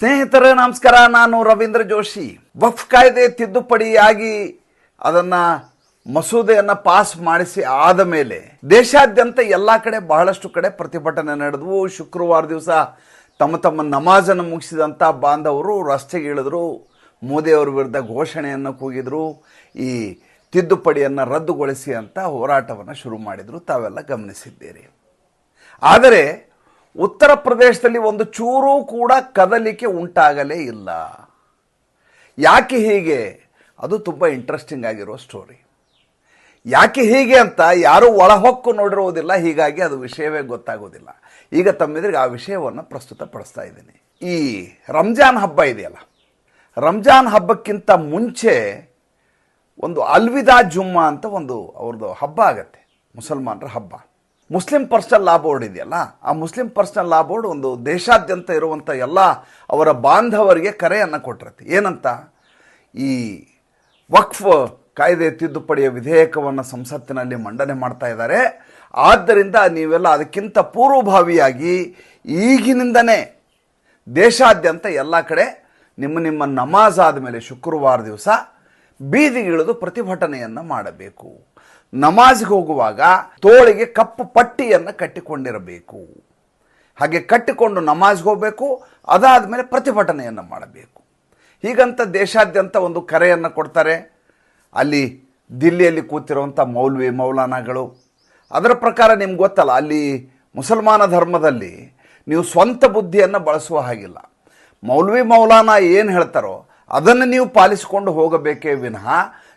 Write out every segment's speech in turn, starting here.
ಸ್ನೇಹಿತರೆ, ನಮಸ್ಕಾರ. ನಾನು ರವೀಂದ್ರ ಜೋಶಿ. ವಫ್ ಕಾಯ್ದೆ ತಿದ್ದುಪಡಿಯಾಗಿ ಅದನ್ನ ಮಸೂದೆಯನ್ನು ಪಾಸ್ ಮಾಡಿಸಿ ಆದ ಮೇಲೆ ದೇಶಾದ್ಯಂತ ಎಲ್ಲ ಕಡೆ ಬಹಳಷ್ಟು ಕಡೆ ಪ್ರತಿಭಟನೆ ನಡೆದವು. ಶುಕ್ರವಾರ ದಿವಸ ತಮ್ಮ ತಮ್ಮ ನಮಾಜನ್ನು ಮುಗಿಸಿದಂಥ ಬಾಂಧವರು ರಸ್ತೆಗೆ ಇಳಿದ್ರು. ಮೋದಿಯವರ ವಿರುದ್ಧ ಘೋಷಣೆಯನ್ನು ಕೂಗಿದ್ರು. ಈ ತಿದ್ದುಪಡಿಯನ್ನು ರದ್ದುಗೊಳಿಸಿ ಅಂತ ಹೋರಾಟವನ್ನು ಶುರು ಮಾಡಿದರು. ತಾವೆಲ್ಲ ಗಮನಿಸಿದ್ದೀರಿ. ಆದರೆ ಉತ್ತರ ಪ್ರದೇಶದಲ್ಲಿ ಒಂದು ಚೂರೂ ಕೂಡ ಕದಲಿಕೆ ಉಂಟಾಗಲೇ ಇಲ್ಲ. ಯಾಕೆ ಹೀಗೆ? ಅದು ತುಂಬ ಇಂಟ್ರೆಸ್ಟಿಂಗ್ ಆಗಿರೋ ಸ್ಟೋರಿ ಯಾಕೆ ಹೀಗೆ ಅಂತ ಯಾರೂ ಒಳಹೊಕ್ಕು ನೋಡಿರುವುದಿಲ್ಲ, ಹೀಗಾಗಿ ಅದು ವಿಷಯವೇ ಗೊತ್ತಾಗೋದಿಲ್ಲ ಈಗ ತಮ್ಮೆದುರಿಗೆ ಆ ವಿಷಯವನ್ನು ಪ್ರಸ್ತುತಪಡಿಸ್ತಾ ಇದ್ದೀನಿ. ಈ ರಂಜಾನ್ ಹಬ್ಬ ಇದೆಯಲ್ಲ, ರಂಜಾನ್ ಹಬ್ಬಕ್ಕಿಂತ ಮುಂಚೆ ಒಂದು ಅಲ್ವಿದಾ ಜುಮ್ಮ ಅಂತ ಒಂದು ಅವ್ರದ್ದು ಹಬ್ಬ ಆಗತ್ತೆ, ಮುಸಲ್ಮಾನರ ಹಬ್ಬ. ಮುಸ್ಲಿಂ ಪರ್ಸನಲ್ ಲಾ ಬೋರ್ಡ್ ಇದೆಯಲ್ಲ, ಆ ಮುಸ್ಲಿಂ ಪರ್ಸನಲ್ ಲಾ ಬೋರ್ಡ್ ಒಂದು ದೇಶಾದ್ಯಂತ ಇರುವಂಥ ಎಲ್ಲ ಅವರ ಬಾಂಧವರಿಗೆ ಕರೆಯನ್ನು ಕೊಟ್ಟಿರುತ್ತೆ. ಏನಂತ? ಈ ವಕ್ಫ್ ಕಾಯ್ದೆ ತಿದ್ದುಪಡಿಯ ವಿಧೇಯಕವನ್ನು ಸಂಸತ್ತಿನಲ್ಲಿ ಮಂಡನೆ ಮಾಡ್ತಾ ಇದ್ದಾರೆ. ಆದ್ದರಿಂದ ನೀವೆಲ್ಲ ಅದಕ್ಕಿಂತ ಪೂರ್ವಭಾವಿಯಾಗಿ ಈಗಿನಿಂದನೇ ದೇಶಾದ್ಯಂತ ಎಲ್ಲ ಕಡೆ ನಿಮ್ಮ ನಿಮ್ಮ ನಮಾಜ್ ಆದಮೇಲೆ ಶುಕ್ರವಾರ ದಿವಸ ಬೀದಿಗಿಳಿದು ಪ್ರತಿಭಟನೆಯನ್ನು ಮಾಡಬೇಕು. ನಮಾಜ್ಗೆ ಹೋಗುವಾಗ ತೋಳಿಗೆ ಕಪ್ಪು ಪಟ್ಟಿಯನ್ನು ಕಟ್ಟಿಕೊಂಡಿರಬೇಕು. ಹಾಗೆ ಕಟ್ಟಿಕೊಂಡು ನಮಾಜ್ಗೆ ಹೋಗಬೇಕು ಅದಾದ ಮೇಲೆ ಪ್ರತಿಭಟನೆಯನ್ನು ಮಾಡಬೇಕು. ಹೀಗಂತ ದೇಶಾದ್ಯಂತ ಒಂದು ಕರೆಯನ್ನು ಕೊಡ್ತಾರೆ. ಅಲ್ಲಿ ದಿಲ್ಲಿಯಲ್ಲಿ ಕೂತಿರುವಂಥ ಮೌಲ್ವಿ ಮೌಲಾನಾಗಳು. ಅದರ ಪ್ರಕಾರ ನಿಮ್ಗೆ ಗೊತ್ತಲ್ಲ, ಅಲ್ಲಿ ಮುಸಲ್ಮಾನ ಧರ್ಮದಲ್ಲಿ ನೀವು ಸ್ವಂತ ಬುದ್ಧಿಯನ್ನು ಬಳಸುವ ಹಾಗಿಲ್ಲ. ಮೌಲ್ವಿ ಮೌಲಾನ ಏನು ಹೇಳ್ತಾರೋ ಅದನ್ನು ನೀವು ಪಾಲಿಸಿಕೊಂಡು ಹೋಗಬೇಕೇ ವಿನಃ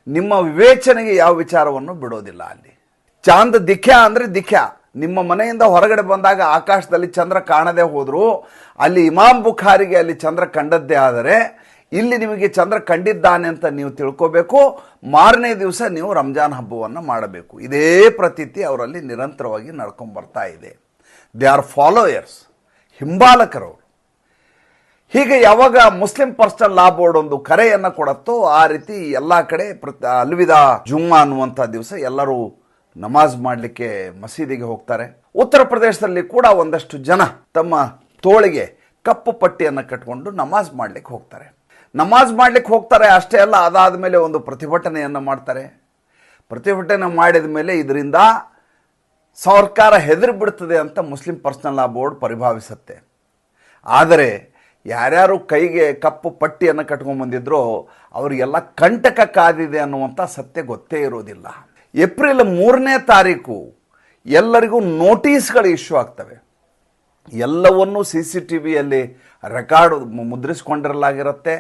ನಿಮ್ಮ ವಿವೇಚನೆಗೆ ಯಾವ ವಿಚಾರವನ್ನು ಬಿಡೋದಿಲ್ಲ ಅಲ್ಲಿ. ಚಾಂದ ದಿಖ್ಯಾ ಅಂದರೆ ದಿಖ್ಯ. ನಿಮ್ಮ ಮನೆಯಿಂದ ಹೊರಗಡೆ ಬಂದಾಗ ಆಕಾಶದಲ್ಲಿ ಚಂದ್ರ ಕಾಣದೇ ಹೋದರೂ. ಅಲ್ಲಿ ಇಮಾಮ್ ಬುಖಾರಿಗೆ ಅಲ್ಲಿ ಚಂದ್ರ ಕಂಡದ್ದೇ ಆದರೆ, ಇಲ್ಲಿ ನಿಮಗೆ ಚಂದ್ರ ಕಂಡಿದ್ದಾನೆ ಅಂತ ನೀವು ತಿಳ್ಕೋಬೇಕು. ಮಾರನೇ ದಿವಸ ನೀವು ರಂಜಾನ್ ಹಬ್ಬವನ್ನು ಮಾಡಬೇಕು. ಇದೇ ಪ್ರತೀತಿ ಅವರಲ್ಲಿ ನಿರಂತರವಾಗಿ ನಡ್ಕೊಂಡು ಬರ್ತಾ ಇದೆ. ದೇ ಆರ್ ಫಾಲೋಯರ್ಸ್ ಹಿಂಬಾಲಕರವರು ಹೀಗೆ ಯಾವಾಗ ಮುಸ್ಲಿಂ ಪರ್ಸನಲ್ ಲಾ ಬೋರ್ಡ್ ಒಂದು ಕರೆಯನ್ನು ಕೊಡತ್ತೋ ಆ ರೀತಿ ಎಲ್ಲ ಕಡೆ ಪ್ರತಿ ಅಲ್ವಿದಾ ಜುಮ್ಮಾ ಅನ್ನುವಂಥ ದಿವಸ ಎಲ್ಲರೂ ನಮಾಜ್ ಮಾಡಲಿಕ್ಕೆ ಮಸೀದಿಗೆ ಹೋಗ್ತಾರೆ. ಉತ್ತರ ಪ್ರದೇಶದಲ್ಲಿ ಕೂಡ ಒಂದಷ್ಟು ಜನ ತಮ್ಮ ತೋಳಿಗೆ ಕಪ್ಪು ಪಟ್ಟಿಯನ್ನು ಕಟ್ಕೊಂಡು ನಮಾಜ್ ಮಾಡಲಿಕ್ಕೆ ಹೋಗ್ತಾರೆ. ನಮಾಜ್ ಮಾಡಲಿಕ್ಕೆ ಹೋಗ್ತಾರೆ ಅಷ್ಟೇ ಅಲ್ಲ, ಅದಾದ ಮೇಲೆ ಒಂದು ಪ್ರತಿಭಟನೆಯನ್ನು ಮಾಡ್ತಾರೆ. ಪ್ರತಿಭಟನೆ ಮಾಡಿದ ಮೇಲೆ ಇದರಿಂದ ಸರ್ಕಾರ ಹೆದರಿ ಬಿಡ್ತದೆ ಅಂತ ಮುಸ್ಲಿಂ ಪರ್ಸನಲ್ ಲಾ ಬೋರ್ಡ್ ಪರಿಭಾವಿಸುತ್ತೆ. ಆದರೆ ಯಾರ್ಯಾರು ಕೈಗೆ ಕಪ್ಪು ಪಟ್ಟಿಯನ್ನು ಕಟ್ಕೊಂಡ್ಬಂದಿದ್ರೋ ಅವರಿಗೆಲ್ಲ ಕಂಟಕ ಕಾದಿದೆ ಅನ್ನುವಂಥ ಸತ್ಯ ಗೊತ್ತೇ ಇರೋದಿಲ್ಲ. ಏಪ್ರಿಲ್ ಮೂರನೇ ತಾರೀಕು ಎಲ್ಲರಿಗೂ ನೋಟಿಸ್ಗಳು ಇಶ್ಯೂ ಆಗ್ತವೆ. ಎಲ್ಲವನ್ನೂ ಸಿ ಸಿ ಟಿ ವಿಯಲ್ಲಿ ರೆಕಾರ್ಡ್ ಮುದ್ರಿಸ್ಕೊಂಡಿರಲಾಗಿರುತ್ತೆ,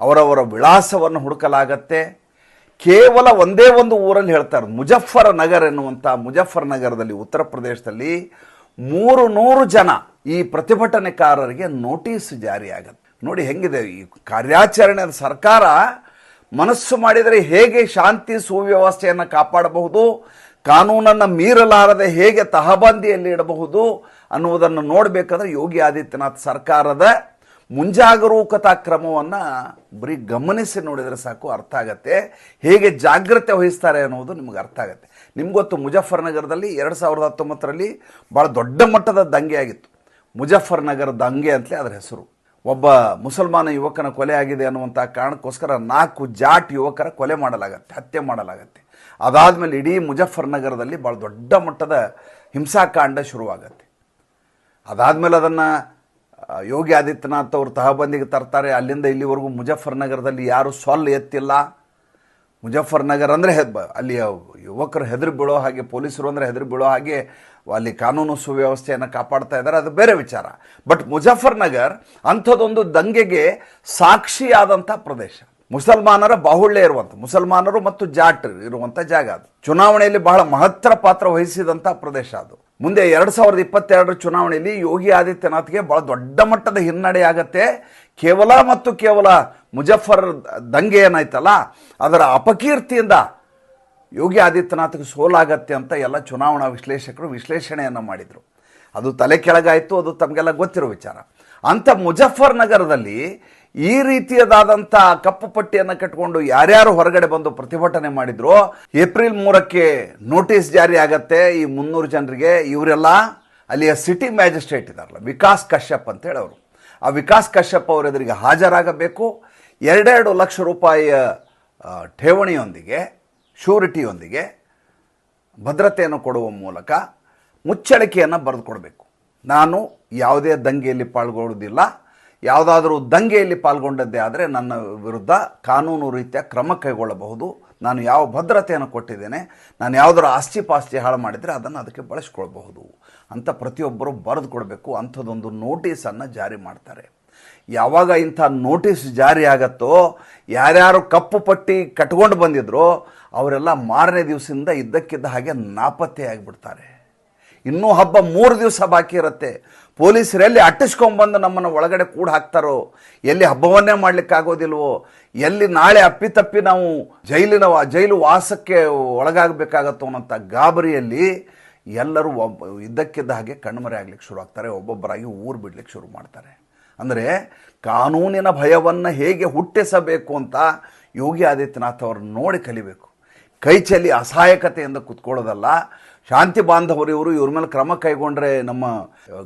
ಅವರವರ ವಿಳಾಸವನ್ನು ಹುಡುಕಲಾಗತ್ತೆ. ಕೇವಲ ಒಂದೇ ಒಂದು ಊರಲ್ಲಿ ಹೇಳ್ತಾರೆ ಮುಜಫರ್ ನಗರ್ ಎನ್ನುವಂಥ ಮುಜಫರ್ ನಗರದಲ್ಲಿ ಉತ್ತರ ಪ್ರದೇಶದಲ್ಲಿ ಮೂರು ನೂರು ಜನ ಈ ಪ್ರತಿಭಟನೆಕಾರರಿಗೆ ನೋಟಿಸ್ ಜಾರಿಯಾಗತ್ತೆ. ನೋಡಿ ಹೆಂಗಿದೆ ಈ ಕಾರ್ಯಾಚರಣೆ ಸರ್ಕಾರ ಮನಸ್ಸು ಮಾಡಿದರೆ ಹೇಗೆ ಶಾಂತಿ ಸುವ್ಯವಸ್ಥೆಯನ್ನು ಕಾಪಾಡಬಹುದು, ಕಾನೂನನ್ನು ಮೀರಲಾರದೆ ಹೇಗೆ ತಹಬಂದಿಯಲ್ಲಿ ಇಡಬಹುದು ಅನ್ನುವುದನ್ನು ನೋಡಬೇಕಾದ್ರೆ ಯೋಗಿ ಆದಿತ್ಯನಾಥ್ ಸರ್ಕಾರದ ಮುಂಜಾಗರೂಕತಾ ಕ್ರಮವನ್ನು ಬರೀ ಗಮನಿಸಿ ನೋಡಿದರೆ ಸಾಕು ಅರ್ಥ ಆಗತ್ತೆ. ಹೇಗೆ ಜಾಗ್ರತೆ ವಹಿಸ್ತಾರೆ ಅನ್ನೋದು ನಿಮ್ಗೆ ಅರ್ಥ ಆಗುತ್ತೆ. ನಿಮ್ಗೊತ್ತು ಮುಜಫರ್ನಗರದಲ್ಲಿ ಎರಡು ಸಾವಿರದ ಹತ್ತೊಂಬತ್ತರಲ್ಲಿ ಭಾಳ ದೊಡ್ಡ ಮಟ್ಟದ ದಂಗೆ ಆಗಿತ್ತು. ಮುಜಫರ್ನಗರ ದಂಗೆ ಅಂತಲೇ ಅದರ ಹೆಸರು. ಒಬ್ಬ ಮುಸಲ್ಮಾನ ಯುವಕನ ಕೊಲೆ ಆಗಿದೆ ಅನ್ನುವಂಥ ಕಾರಣಕ್ಕೋಸ್ಕರ ನಾಲ್ಕು ಜಾಟ್ ಯುವಕರ ಕೊಲೆ ಮಾಡಲಾಗತ್ತೆ, ಹತ್ಯೆ ಮಾಡಲಾಗತ್ತೆ. ಅದಾದಮೇಲೆ ಇಡೀ ಮುಜಫರ್ನಗರದಲ್ಲಿ ಭಾಳ ದೊಡ್ಡ ಮಟ್ಟದ ಹಿಂಸಾಕಾಂಡ ಶುರುವಾಗತ್ತೆ. ಅದಾದಮೇಲೆ ಅದನ್ನು ಯೋಗಿ ಆದಿತ್ಯನಾಥ್ ಅವರು ತಹಬಂದಿಗೆ ತರ್ತಾರೆ. ಅಲ್ಲಿಂದ ಇಲ್ಲಿವರೆಗೂ ಮುಜಫರ್ನಗರದಲ್ಲಿ ಯಾರು ಸೊಲ್ ಎತ್ತಿಲ್ಲ. ಮುಜಫರ್ನಗರ್ ಅಂದರೆ ಅಲ್ಲಿ ಯುವಕರು ಹೆದರು ಬೀಳೋ ಹಾಗೆ, ಪೊಲೀಸರು ಅಂದರೆ ಹೆದರು ಬೀಳೋ ಹಾಗೆ ಅಲ್ಲಿ ಕಾನೂನು ಸುವ್ಯವಸ್ಥೆಯನ್ನು ಕಾಪಾಡ್ತಾ ಇದ್ದಾರೆ, ಅದು ಬೇರೆ ವಿಚಾರ. ಬಟ್ ಮುಜಫರ್ನಗರ್ ಅಂಥದ್ದೊಂದು ದಂಗೆಗೆ ಸಾಕ್ಷಿಯಾದಂಥ ಪ್ರದೇಶ. ಮುಸಲ್ಮಾನರ ಬಾಹುಳ್ಯ ಇರುವಂಥ, ಮುಸಲ್ಮಾನರು ಮತ್ತು ಜಾಟ್ ಇರುವಂಥ ಜಾಗ ಅದು. ಚುನಾವಣೆಯಲ್ಲಿ ಬಹಳ ಮಹತ್ತರ ಪಾತ್ರ ವಹಿಸಿದಂಥ ಪ್ರದೇಶ ಅದು. ಮುಂದೆ ಎರಡು ಸಾವಿರದ ಇಪ್ಪತ್ತೆರಡರ ಚುನಾವಣೆಯಲ್ಲಿ ಯೋಗಿ ಆದಿತ್ಯನಾಥ್ಗೆ ಬಹಳ ದೊಡ್ಡ ಮಟ್ಟದ ಹಿನ್ನಡೆ ಆಗತ್ತೆ. ಕೇವಲ ಮತ್ತು ಕೇವಲ ಮುಜಫರ್ ದಂಗೆ ಏನಾಯ್ತಲ್ಲ ಅದರ ಅಪಕೀರ್ತಿಯಿಂದ ಯೋಗಿ ಆದಿತ್ಯನಾಥ್ಗೆ ಸೋಲಾಗತ್ತೆ ಅಂತ ಎಲ್ಲ ಚುನಾವಣಾ ವಿಶ್ಲೇಷಕರು ವಿಶ್ಲೇಷಣೆಯನ್ನು ಮಾಡಿದರು. ಅದು ತಲೆ ಕೆಳಗಾಯಿತು, ಅದು ತಮಗೆಲ್ಲ ಗೊತ್ತಿರೋ ವಿಚಾರ. ಅಂಥ ಮುಜಫರ್ ನಗರದಲ್ಲಿ ಈ ರೀತಿಯದಾದಂಥ ಕಪ್ಪು ಪಟ್ಟಿಯನ್ನು ಕಟ್ಟಿಕೊಂಡು ಯಾರ್ಯಾರು ಹೊರಗಡೆ ಬಂದು ಪ್ರತಿಭಟನೆ ಮಾಡಿದ್ರು, ಏಪ್ರಿಲ್ ಮೂರಕ್ಕೆ ನೋಟಿಸ್ ಜಾರಿ ಆಗತ್ತೆ ಈ ಮುನ್ನೂರು ಜನರಿಗೆ. ಇವರೆಲ್ಲ ಅಲ್ಲಿಯ ಸಿಟಿ ಮ್ಯಾಜಿಸ್ಟ್ರೇಟ್ ಇದ್ದಾರಲ್ಲ ವಿಕಾಸ್ ಕಶ್ಯಪ್ ಅಂತ ಹೇಳೋರು. ಆ ವಿಕಾಸ್ ಕಶ್ಯಪ್ ಅವರ ಎದುರಿಗೆ ಹಾಜರಾಗಬೇಕು. ಎರಡೆರಡು ಲಕ್ಷ ರೂಪಾಯಿಯ ಠೇವಣಿಯೊಂದಿಗೆ ಶ್ಯೂರಿಟಿಯೊಂದಿಗೆ ಭದ್ರತೆಯನ್ನು ಕೊಡುವ ಮೂಲಕ ಮುಚ್ಚಳಿಕೆಯನ್ನು ಬರೆದುಕೊಡಬೇಕು. ನಾನು ಯಾವುದೇ ದಂಗೆಯಲ್ಲಿ ಪಾಲ್ಗೊಳ್ಳುವುದಿಲ್ಲ ಯಾವುದಾದರೂ ದಂಗೆಯಲ್ಲಿ ಪಾಲ್ಗೊಂಡದ್ದೇ ಆದರೆ ನನ್ನ ವಿರುದ್ಧ ಕಾನೂನು ರೀತಿಯ ಕ್ರಮ ಕೈಗೊಳ್ಳಬಹುದು. ನಾನು ಯಾವ ಭದ್ರತೆಯನ್ನು ಕೊಟ್ಟಿದ್ದೇನೆ, ನಾನು ಯಾವುದರ ಆಸ್ತಿ ಪಾಸ್ತಿ ಹಾಳು ಮಾಡಿದರೆ ಅದನ್ನು ಅದಕ್ಕೆ ಬಳಸ್ಕೊಳ್ಬಹುದು ಅಂತ ಪ್ರತಿಯೊಬ್ಬರು ಬರೆದು ಕೊಡಬೇಕು ಅಂಥದ್ದೊಂದು ನೋಟಿಸನ್ನು ಜಾರಿ ಮಾಡ್ತಾರೆ. ಯಾವಾಗ ಇಂಥ ನೋಟಿಸ್ ಜಾರಿ ಆಗತ್ತೋ ಯಾರ್ಯಾರು ಕಪ್ಪು ಪಟ್ಟಿ ಕಟ್ಕೊಂಡು ಬಂದಿದ್ರೋ, ಅವರೆಲ್ಲ ಮಾರನೇ ದಿವಸದಿಂದ ಇದ್ದಕ್ಕಿದ್ದ ಹಾಗೆ ನಾಪತ್ತೆ ಆಗಿಬಿಡ್ತಾರೆ. ಇನ್ನೂ ಹಬ್ಬ ಮೂರು ದಿವಸ ಬಾಕಿ ಇರುತ್ತೆ. ಪೊಲೀಸರೆಲ್ಲಿ ಎಲ್ಲಿ ಅಟ್ಟಿಸ್ಕೊಂಡ್ಬಂದು ನಮ್ಮನ್ನು ಒಳಗಡೆ ಕೂಡ ಹಾಕ್ತಾರೋ, ಎಲ್ಲಿ ಹಬ್ಬವನ್ನೇ ಮಾಡಲಿಕ್ಕಾಗೋದಿಲ್ವೋ, ಎಲ್ಲಿ ನಾಳೆ ಅಪ್ಪಿತಪ್ಪಿ ನಾವು ಜೈಲಿನ ಜೈಲು ವಾಸಕ್ಕೆ ಒಳಗಾಗಬೇಕಾಗತ್ತೋ ಅನ್ನೋಂಥ ಗಾಬರಿಯಲ್ಲಿ ಎಲ್ಲರೂ ಒಬ್ಬ, ಇದ್ದಕ್ಕಿದ್ದ ಹಾಗೆ ಕಣ್ಮರೆ ಆಗ್ಲಿಕ್ಕೆ ಶುರು ಆಗ್ತಾರೆ, ಒಬ್ಬೊಬ್ಬರಾಗಿ ಊರು ಬಿಡ್ಲಿಕ್ಕೆ ಶುರು ಮಾಡ್ತಾರೆ. ಅಂದರೆ ಕಾನೂನಿನ ಭಯವನ್ನು ಹೇಗೆ ಹುಟ್ಟಿಸಬೇಕು ಅಂತ ಯೋಗಿ ಆದಿತ್ಯನಾಥ್ ಅವರು ನೋಡಿ ಕಲಿಬೇಕು. ಕೈ ಚೆಲ್ಲಿ ಅಸಹಾಯಕತೆಯಿಂದ ಕುತ್ಕೊಳ್ಳೋದಲ್ಲ, ಶಾಂತಿ ಬಾಂಧವರು ಇವರು, ಇವ್ರ ಮೇಲೆ ಕ್ರಮ ಕೈಗೊಂಡ್ರೆ ನಮ್ಮ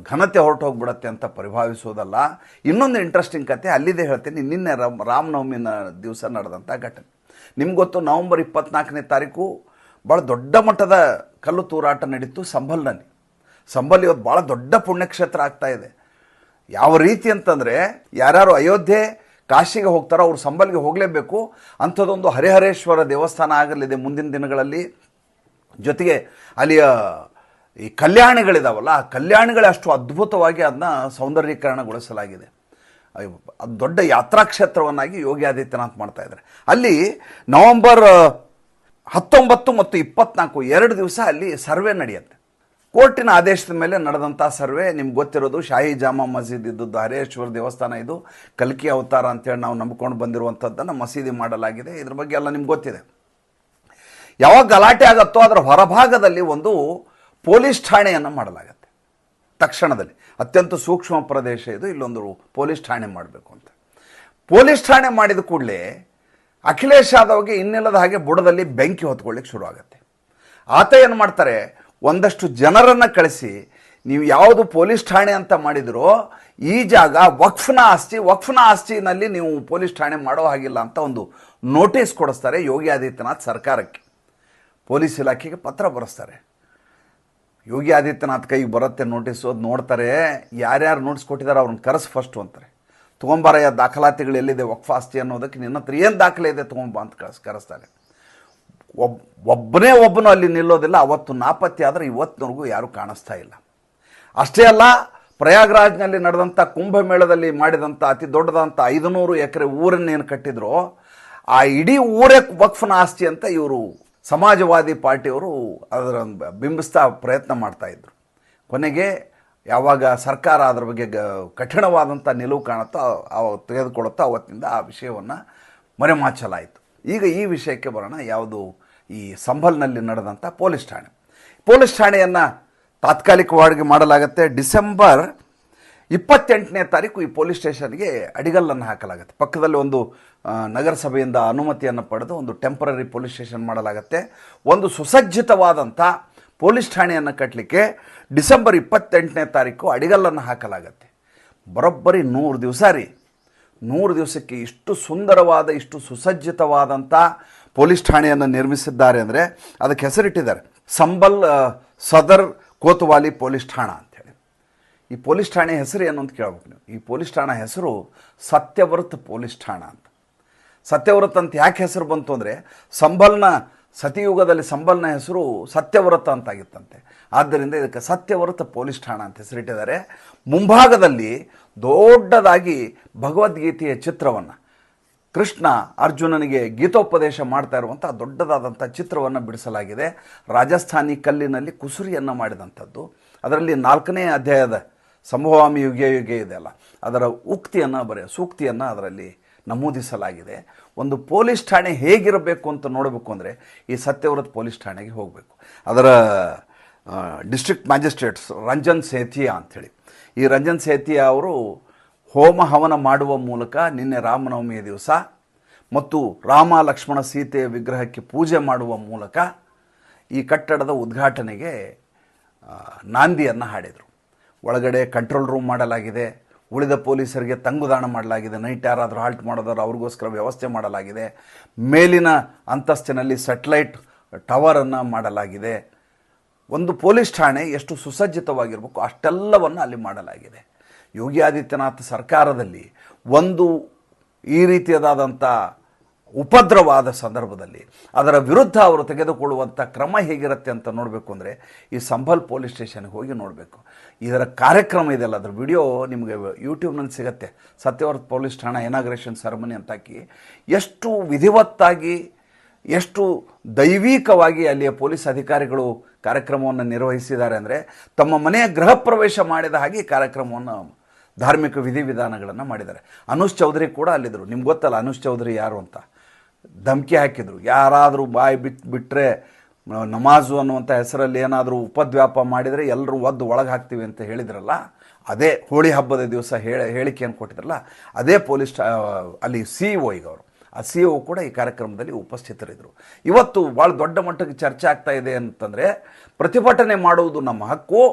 ಘನತೆ ಹೊರಟು ಹೋಗ್ಬಿಡತ್ತೆ ಅಂತ ಪರಿಭಾವಿಸೋದಲ್ಲ. ಇನ್ನೊಂದು ಇಂಟ್ರೆಸ್ಟಿಂಗ್ ಕತೆ, ಅಲ್ಲಿದೆ ಹೇಳ್ತೀನಿ, ನಿನ್ನೆ ರಾಮ್, ರಾಮನವಮಿನ ದಿವಸ ನಡೆದಂಥ ಘಟನೆ. ನಿಮ್ಗೆ ಗೊತ್ತು, ನವಂಬರ್ ಇಪ್ಪತ್ನಾಲ್ಕನೇ ತಾರೀಕು ಭಾಳ ದೊಡ್ಡ ಮಟ್ಟದ ಕಲ್ಲು ತೂರಾಟ ನಡೀತು ಸಂಬಲ್ನಲ್ಲಿ. ಸಂಬಲ್ ಇವತ್ತು ಭಾಳ ದೊಡ್ಡ ಪುಣ್ಯಕ್ಷೇತ್ರ ಆಗ್ತಾ ಇದೆ. ಯಾವ ರೀತಿ ಅಂತಂದರೆ ಯಾರ್ಯಾರು ಅಯೋಧ್ಯೆ ಕಾಶಿಗೆ ಹೋಗ್ತಾರೋ ಅವ್ರು ಸಂಬಲ್ಗೆ ಹೋಗಲೇಬೇಕು. ಅಂಥದ್ದೊಂದು ಹರಿಹರೇಶ್ವರ ದೇವಸ್ಥಾನ ಆಗಲಿದೆ ಮುಂದಿನ ದಿನಗಳಲ್ಲಿ. ಜೊತೆಗೆ ಅಲ್ಲಿಯ ಈ ಕಲ್ಯಾಣಿಗಳಿದಾವಲ್ಲ, ಆ ಕಲ್ಯಾಣಿಗಳೇ ಅಷ್ಟು ಅದ್ಭುತವಾಗಿ ಅದನ್ನ ಸೌಂದರ್ಯೀಕರಣಗೊಳಿಸಲಾಗಿದೆ. ಅದು ದೊಡ್ಡ ಯಾತ್ರಾ ಕ್ಷೇತ್ರವನ್ನಾಗಿ ಯೋಗಿ ಆದಿತ್ಯನಾಥ್ ಮಾಡ್ತಾ ಇದ್ದಾರೆ. ಅಲ್ಲಿ ನವಂಬರ್ ಹತ್ತೊಂಬತ್ತು ಮತ್ತು ಇಪ್ಪತ್ನಾಲ್ಕು, ಎರಡು ದಿವಸ ಅಲ್ಲಿ ಸರ್ವೆ ನಡೆಯುತ್ತೆ. ಕೋರ್ಟಿನ ಆದೇಶದ ಮೇಲೆ ನಡೆದಂಥ ಸರ್ವೆ, ನಿಮ್ಗೆ ಗೊತ್ತಿರೋದು ಶಾಹಿ ಜಾಮಾ ಮಸೀದ್ ಇದ್ದದ್ದು ಹರೇಶ್ವರ ದೇವಸ್ಥಾನ ಇದು. ಕಲ್ಕಿ ಅವತಾರ ಅಂತೇಳಿ ನಾವು ನಂಬ್ಕೊಂಡು ಬಂದಿರುವಂಥದ್ದನ್ನು ಮಸೀದಿ ಮಾಡಲಾಗಿದೆ. ಇದ್ರ ಬಗ್ಗೆ ಎಲ್ಲ ನಿಮ್ಗೆ ಗೊತ್ತಿದೆ. ಯಾವಾಗ ಗಲಾಟೆ ಆಗತ್ತೋ ಅದರ ಹೊರಭಾಗದಲ್ಲಿ ಒಂದು ಪೊಲೀಸ್ ಠಾಣೆಯನ್ನು ಮಾಡಲಾಗತ್ತೆ. ತಕ್ಷಣದಲ್ಲಿ. ಅತ್ಯಂತ ಸೂಕ್ಷ್ಮ ಪ್ರದೇಶ ಇದು, ಇಲ್ಲೊಂದು ಪೊಲೀಸ್ ಠಾಣೆ ಮಾಡಬೇಕು ಅಂತ. ಪೊಲೀಸ್ ಠಾಣೆ ಮಾಡಿದ ಕೂಡಲೇ ಅಖಿಲೇಶ್ ಯಾದವ್ಗೆ ಇನ್ನಿಲ್ಲದ ಹಾಗೆ ಬುಡದಲ್ಲಿ ಬೆಂಕಿ ಹೊತ್ಕೊಳ್ಳಿಕ್ಕೆ ಶುರು ಆಗುತ್ತೆ ಆತ ಏನು ಮಾಡ್ತಾರೆ? ಒಂದಷ್ಟು ಜನರನ್ನು ಕಳಿಸಿ, ನೀವು ಯಾವುದು ಪೊಲೀಸ್ ಠಾಣೆ ಅಂತ ಮಾಡಿದರೂ, ಈ ಜಾಗ ವಕ್ಫ್ನ ಆಸ್ತಿ, ವಕ್ಫ್ನ ಆಸ್ತಿನಲ್ಲಿ ನೀವು ಪೊಲೀಸ್ ಠಾಣೆ ಮಾಡೋ ಹಾಗಿಲ್ಲ ಅಂತ ಒಂದು ನೋಟಿಸ್ ಕೊಡಿಸ್ತಾರೆ ಯೋಗಿ ಆದಿತ್ಯನಾಥ್ ಸರ್ಕಾರಕ್ಕೆ. ಪೊಲೀಸ್ ಇಲಾಖೆಗೆ ಪತ್ರ ಬರೆಸ್ತಾರೆ. ಯೋಗಿ ಆದಿತ್ಯನಾಥ್ ಕೈಗೆ ಬರುತ್ತೆ ನೋಟಿಸು, ಅದು ನೋಡ್ತಾರೆ, ಯಾರ್ಯಾರು ನೋಟಿಸ್ ಕೊಟ್ಟಿದ್ದಾರೆ ಅವ್ರನ್ನ ಕರೆಸ್ ಫಸ್ಟು ಅಂತಾರೆ. ತೊಗೊಂಬಾರಯ್ಯ, ದಾಖಲಾತಿಗಳು ಎಲ್ಲಿದೆ, ವಕ್ಫ್ ಆಸ್ತಿ ಅನ್ನೋದಕ್ಕೆ ನಿನ್ನ ಹತ್ರ ಏನು ದಾಖಲೆ ಇದೆ ತೊಗೊಂಬ ಅಂತ ಕರೆಸ್ ಕರೆಸ್ತಾರೆ. ಒಬ್, ಒಬ್ಬನೇ ಒಬ್ಬನು ಅಲ್ಲಿ ನಿಲ್ಲೋದಿಲ್ಲ, ಅವತ್ತು ನಾಪತ್ತೆ ಆದರೆ ಇವತ್ತಿನವರೆಗೂ ಯಾರೂ ಕಾಣಿಸ್ತಾ ಇಲ್ಲ. ಅಷ್ಟೇ ಅಲ್ಲ, ಪ್ರಯಾಗ್ರಾಜ್ನಲ್ಲಿ ನಡೆದಂಥ ಕುಂಭಮೇಳದಲ್ಲಿ ಮಾಡಿದಂಥ ಅತಿ ದೊಡ್ಡದಂಥ ಐದುನೂರು ಎಕರೆ ಊರನ್ನೇನು ಕಟ್ಟಿದ್ರು, ಆ ಇಡೀ ಊರೇ ವಕ್ಫನ ಆಸ್ತಿ ಅಂತ ಇವರು ಸಮಾಜವಾದಿ ಪಾರ್ಟಿಯವರು ಅದರ ಬಿಂಬಿಸ್ತಾ ಪ್ರಯತ್ನ ಮಾಡ್ತಾಯಿದ್ರು ಕೊನೆಗೆ ಯಾವಾಗ ಸರ್ಕಾರ ಅದರ ಬಗ್ಗೆ ಗ ಕಠಿಣವಾದಂಥ ನಿಲುವು ಕಾಣುತ್ತೋ, ಅವ ತೆಗೆದುಕೊಳ್ಳುತ್ತೋ ಅವತ್ತಿಂದ ಆ ವಿಷಯವನ್ನು ಮರೆಮಾಚಲಾಯಿತು. ಈಗ ಈ ವಿಷಯಕ್ಕೆ ಬರೋಣ. ಯಾವುದು? ಈ ಸಂಭಲ್ನಲ್ಲಿ ನಡೆದಂಥ ಪೊಲೀಸ್ ಠಾಣೆ. ಪೊಲೀಸ್ ಠಾಣೆಯನ್ನು ತಾತ್ಕಾಲಿಕವಾಗಿ ಮಾಡಲಾಗುತ್ತೆ. ಡಿಸೆಂಬರ್ ಇಪ್ಪತ್ತೆಂಟನೇ ತಾರೀಕು ಈ ಪೊಲೀಸ್ ಸ್ಟೇಷನ್ಗೆ ಅಡಿಗಲ್ಲನ್ನು ಹಾಕಲಾಗುತ್ತೆ. ಪಕ್ಕದಲ್ಲಿ ಒಂದು ನಗರಸಭೆಯಿಂದ ಅನುಮತಿಯನ್ನು ಪಡೆದು ಒಂದು ಟೆಂಪರರಿ ಪೊಲೀಸ್ ಸ್ಟೇಷನ್ ಮಾಡಲಾಗುತ್ತೆ. ಒಂದು ಸುಸಜ್ಜಿತವಾದಂಥ ಪೊಲೀಸ್ ಠಾಣೆಯನ್ನು ಕಟ್ಟಲಿಕ್ಕೆ ಡಿಸೆಂಬರ್ ಇಪ್ಪತ್ತೆಂಟನೇ ತಾರೀಕು ಅಡಿಗಲ್ಲನ್ನು ಹಾಕಲಾಗತ್ತೆ. ಬರೋಬ್ಬರಿ ನೂರು ದಿವಸ ರೀ. ನೂರು ದಿವಸಕ್ಕೆ ಇಷ್ಟು ಸುಂದರವಾದ, ಇಷ್ಟು ಸುಸಜ್ಜಿತವಾದಂಥ ಪೊಲೀಸ್ ಠಾಣೆಯನ್ನು ನಿರ್ಮಿಸಿದ್ದಾರೆ ಅಂದರೆ ಅದಕ್ಕೆ ಹೆಸರಿಟ್ಟಿದ್ದಾರೆ. ಸಂಬಲ್ ಸದರ್ ಕೋತವಾಲಿ ಪೊಲೀಸ್ ಠಾಣಾ ಅಂಥೇಳಿ ಈ ಪೊಲೀಸ್ ಠಾಣೆ ಹೆಸರು ಏನು ಅಂತ ಕೇಳ್ಬೇಕು ನೀವು. ಈ ಪೊಲೀಸ್ ಠಾಣಾ ಹೆಸರು ಸತ್ಯವ್ರತ್ ಪೊಲೀಸ್ ಠಾಣಾ ಅಂತ. ಸತ್ಯವ್ರತ್ ಅಂತ ಯಾಕೆ ಹೆಸರು ಬಂತು ಅಂದರೆ ಸಂಬಲ್ನ ಸತಿಯುಗದಲ್ಲಿ ಸಂಬಲ್ನ ಹೆಸರು ಸತ್ಯವ್ರತ ಅಂತಾಗಿತ್ತಂತೆ. ಆದ್ದರಿಂದ ಇದಕ್ಕೆ ಸತ್ಯವ್ರತ ಪೊಲೀಸ್ ಠಾಣಾ ಅಂತ ಹೆಸರಿಟ್ಟಿದ್ದಾರೆ. ಮುಂಭಾಗದಲ್ಲಿ ದೊಡ್ಡದಾಗಿ ಭಗವದ್ಗೀತೆಯ ಚಿತ್ರವನ್ನು ಕೃಷ್ಣ ಅರ್ಜುನನಿಗೆ ಗೀತೋಪದೇಶ ಮಾಡ್ತಾ ಇರುವಂಥ ದೊಡ್ಡದಾದಂಥ ಚಿತ್ರವನ್ನು ಬಿಡಿಸಲಾಗಿದೆ. ರಾಜಸ್ಥಾನಿ ಕಲ್ಲಿನಲ್ಲಿ ಕುಸುರಿಯನ್ನು ಮಾಡಿದಂಥದ್ದು. ಅದರಲ್ಲಿ ನಾಲ್ಕನೇ ಅಧ್ಯಾಯದ ಸಂಭವಾಮಿ ಯುಗೆ ಯುಗೆ ಇದೆಯಲ್ಲ ಅದರ ಉಕ್ತಿಯನ್ನು ಬರೆಯ, ಸೂಕ್ತಿಯನ್ನು ಅದರಲ್ಲಿ ನಮೂದಿಸಲಾಗಿದೆ. ಒಂದು ಪೊಲೀಸ್ ಠಾಣೆ ಹೇಗಿರಬೇಕು ಅಂತ ನೋಡಬೇಕು ಅಂದರೆ ಈ ಸತ್ಯವ್ರತ್ ಪೊಲೀಸ್ ಠಾಣೆಗೆ ಹೋಗಬೇಕು. ಅದರ ಡಿಸ್ಟ್ರಿಕ್ಟ್ ಮ್ಯಾಜಿಸ್ಟ್ರೇಟ್ಸ್ ರಂಜನ್ ಸೇಥಿಯಾ ಅಂಥೇಳಿ ಈ ರಂಜನ್ ಸೇತಿಯವರು ಅವರು ಹೋಮ ಹವನ ಮಾಡುವ ಮೂಲಕ ನಿನ್ನೆ ರಾಮನವಮಿಯ ದಿವಸ ಮತ್ತು ರಾಮ ಲಕ್ಷ್ಮಣ ಸೀತೆಯ ವಿಗ್ರಹಕ್ಕೆ ಪೂಜೆ ಮಾಡುವ ಮೂಲಕ ಈ ಕಟ್ಟಡದ ಉದ್ಘಾಟನೆಗೆ ನಾಂದಿಯನ್ನು ಹಾಡಿದರು. ಒಳಗಡೆ ಕಂಟ್ರೋಲ್ ರೂಮ್ ಮಾಡಲಾಗಿದೆ, ಉಳಿದ ಪೊಲೀಸರಿಗೆ ತಂಗುದಾಣ ಮಾಡಲಾಗಿದೆ ನೈಟ್ ಯಾರಾದರೂ ಹಾಲ್ಟ್ ಮಾಡೋದಾದ್ರೂ ಅವ್ರಿಗೋಸ್ಕರ ವ್ಯವಸ್ಥೆ ಮಾಡಲಾಗಿದೆ, ಮೇಲಿನ ಅಂತಸ್ತಿನಲ್ಲಿ ಸೆಟ್ಲೈಟ್ ಟವರನ್ನು ಮಾಡಲಾಗಿದೆ. ಒಂದು ಪೊಲೀಸ್ ಠಾಣೆ ಎಷ್ಟು ಸುಸಜ್ಜಿತವಾಗಿರಬೇಕು ಅಷ್ಟೆಲ್ಲವನ್ನು ಅಲ್ಲಿ ಮಾಡಲಾಗಿದೆ. ಯೋಗಿ ಆದಿತ್ಯನಾಥ್ ಸರ್ಕಾರದಲ್ಲಿ ಒಂದು ಈ ರೀತಿಯದಾದಂಥ ಉಪದ್ರವಾದ ಸಂದರ್ಭದಲ್ಲಿ ಅದರ ವಿರುದ್ಧ ಅವರು ತೆಗೆದುಕೊಳ್ಳುವಂಥ ಕ್ರಮ ಹೇಗಿರುತ್ತೆ ಅಂತ ನೋಡಬೇಕು ಅಂದರೆ ಈ ಸಂಭಲ್ ಪೊಲೀಸ್ ಸ್ಟೇಷನ್ಗೆ ಹೋಗಿ ನೋಡಬೇಕು. ಇದರ ಕಾರ್ಯಕ್ರಮ ಇದೆಯಲ್ಲ, ಅದರ ವಿಡಿಯೋ ನಿಮಗೆ ಯೂಟ್ಯೂಬ್ನಲ್ಲಿ ಸಿಗುತ್ತೆ. ಸತ್ಯವ್ರತ ಪೊಲೀಸ್ ಠಾಣಾ ಇನಾಗ್ರೇಷನ್ ಸೆರೆಮನಿ ಅಂತ ಹಾಕಿ ಎಷ್ಟು ವಿಧಿವತ್ತಾಗಿ, ಎಷ್ಟು ದೈವಿಕವಾಗಿ ಅಲ್ಲಿಯ ಪೊಲೀಸ್ ಅಧಿಕಾರಿಗಳು ಕಾರ್ಯಕ್ರಮವನ್ನು ನಿರ್ವಹಿಸಿದ್ದಾರೆ ಅಂದರೆ ತಮ್ಮ ಮನೆಯ ಗೃಹ ಪ್ರವೇಶ ಮಾಡಿದ ಹಾಗೆ ಕಾರ್ಯಕ್ರಮವನ್ನು ಧಾರ್ಮಿಕ ವಿಧಿವಿಧಾನಗಳನ್ನು ಮಾಡಿದ್ದಾರೆ. ಅನುಷ್ ಚೌಧರಿ ಕೂಡ ಅಲ್ಲಿದ್ದರು. ನಿಮ್ಗೆ ಗೊತ್ತಲ್ಲ ಅನುಷ್ ಚೌಧರಿ ಯಾರು ಅಂತ. ಧಮಕಿ ಹಾಕಿದರು. ಯಾರಾದರೂ ಬಾಯಿ ಬಿಟ್ಟು ಬಿಟ್ಟರೆ ನಮಾಜು ಅನ್ನುವಂಥ ಹೆಸರಲ್ಲಿ ಏನಾದರೂ ಉಪದ್ವ್ಯಾಪ ಮಾಡಿದರೆ ಎಲ್ಲರೂ ಒದ್ದು ಒಳಗೆ ಹಾಕ್ತೀವಿ ಅಂತ ಹೇಳಿದ್ರಲ್ಲ, ಅದೇ ಹೋಳಿ ಹಬ್ಬದ ದಿವಸ ಹೇಳಿ ಹೇಳಿಕೆಯನ್ನು ಕೊಟ್ಟಿದ್ರಲ್ಲ, ಅದೇ ಪೊಲೀಸ್ ಅಲ್ಲಿ ಸಿ ಒ ಅವರು. ಸಿ ಒ ಕೂಡ ಈ ಕಾರ್ಯಕ್ರಮದಲ್ಲಿ ಉಪಸ್ಥಿತರಿದ್ದರು. ಇವತ್ತು ಭಾಳ ದೊಡ್ಡ ಮಟ್ಟಕ್ಕೆ ಚರ್ಚೆ ಆಗ್ತಾ ಇದೆ ಅಂತಂದರೆ, ಪ್ರತಿಭಟನೆ ಮಾಡುವುದು ನಮ್ಮ ಹಕ್ಕು.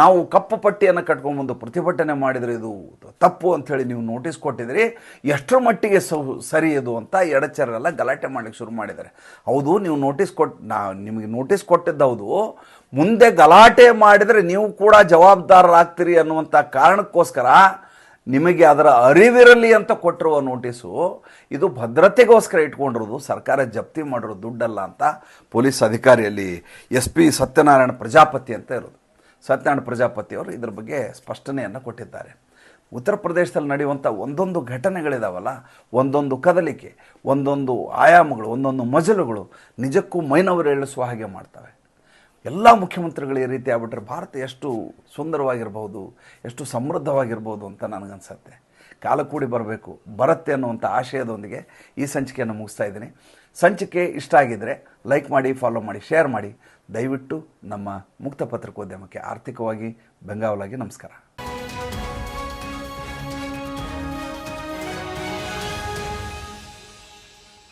ನಾವು ಕಪ್ಪು ಪಟ್ಟಿಯನ್ನು ಕಟ್ಕೊಂಡ್ಬಂದು ಪ್ರತಿಭಟನೆ ಮಾಡಿದರೆ ಇದು ತಪ್ಪು ಅಂಥೇಳಿ ನೀವು ನೋಟಿಸ್ ಕೊಟ್ಟಿದ್ರಿ ಎಷ್ಟರ ಮಟ್ಟಿಗೆ ಸರಿ ಇದು ಅಂತ ಎಡಚರೆಲ್ಲ ಗಲಾಟೆ ಮಾಡಲಿಕ್ಕೆ ಶುರು ಮಾಡಿದ್ದಾರೆ. ಹೌದು, ನೀವು ನೋಟಿಸ್ ಕೊಟ್ಟು ನಾ, ನಿಮಗೆ ನೋಟಿಸ್ ಕೊಟ್ಟಿದ್ದು ಮುಂದೆ ಗಲಾಟೆ ಮಾಡಿದರೆ ನೀವು ಕೂಡ ಜವಾಬ್ದಾರರಾಗ್ತೀರಿ ಅನ್ನುವಂಥ ಕಾರಣಕ್ಕೋಸ್ಕರ ನಿಮಗೆ ಅದರ ಅರಿವಿರಲಿ ಅಂತ ಕೊಟ್ಟಿರುವ ನೋಟಿಸು, ಇದು ಭದ್ರತೆಗೋಸ್ಕರ ಇಟ್ಕೊಂಡಿರೋದು, ಸರ್ಕಾರ ಜಪ್ತಿ ಮಾಡಿರೋ ದುಡ್ಡಲ್ಲ ಅಂತ ಪೊಲೀಸ್ ಅಧಿಕಾರಿಯಲ್ಲಿ ಎಸ್ ಪಿ ಸತ್ಯನಾರಾಯಣ ಪ್ರಜಾಪತಿ ಅಂತ ಇರೋದು. ಸತ್ಯನಾರಾಯಣ ಪ್ರಜಾಪತಿ ಅವರು ಇದ್ರ ಬಗ್ಗೆ ಸ್ಪಷ್ಟನೆಯನ್ನು ಕೊಟ್ಟಿದ್ದಾರೆ. ಉತ್ತರ ಪ್ರದೇಶದಲ್ಲಿ ನಡೆಯುವಂಥ ಒಂದೊಂದು ಘಟನೆಗಳಿದಾವಲ್ಲ, ಒಂದೊಂದು ಕದಲಿಕೆ, ಒಂದೊಂದು ಆಯಾಮಗಳು, ಒಂದೊಂದು ಮಜಲುಗಳು ನಿಜಕ್ಕೂ ಮೈನವರು ಎಳಿಸುವ ಹಾಗೆ ಮಾಡ್ತವೆ. ಎಲ್ಲ ಮುಖ್ಯಮಂತ್ರಿಗಳು ಈ ರೀತಿ ಆಗ್ಬಿಟ್ರೆ ಭಾರತ ಎಷ್ಟು ಸುಂದರವಾಗಿರ್ಬೋದು ಎಷ್ಟು ಸಮೃದ್ಧವಾಗಿರ್ಬೋದು ಅಂತ ನನಗನ್ಸತ್ತೆ. ಕಾಲ ಕೂಡಿ ಬರಬೇಕು, ಬರುತ್ತೆ ಅನ್ನುವಂಥ ಆಶಯದೊಂದಿಗೆ ಈ ಸಂಚಿಕೆಯನ್ನು ಮುಗಿಸ್ತಾ ಇದ್ದೀನಿ. ಸಂಚಿಕೆ ಇಷ್ಟ ಆಗಿದ್ದರೆ ಲೈಕ್ ಮಾಡಿ, ಫಾಲೋ ಮಾಡಿ, ಶೇರ್ ಮಾಡಿ. ದಯವಿಟ್ಟು ನಮ್ಮ ಮುಕ್ತ ಪತ್ರಿಕೋದ್ಯಮಕ್ಕೆ ಆರ್ಥಿಕವಾಗಿ ಬೆಂಗಾವಲಾಗಿ ನಮಸ್ಕಾರ.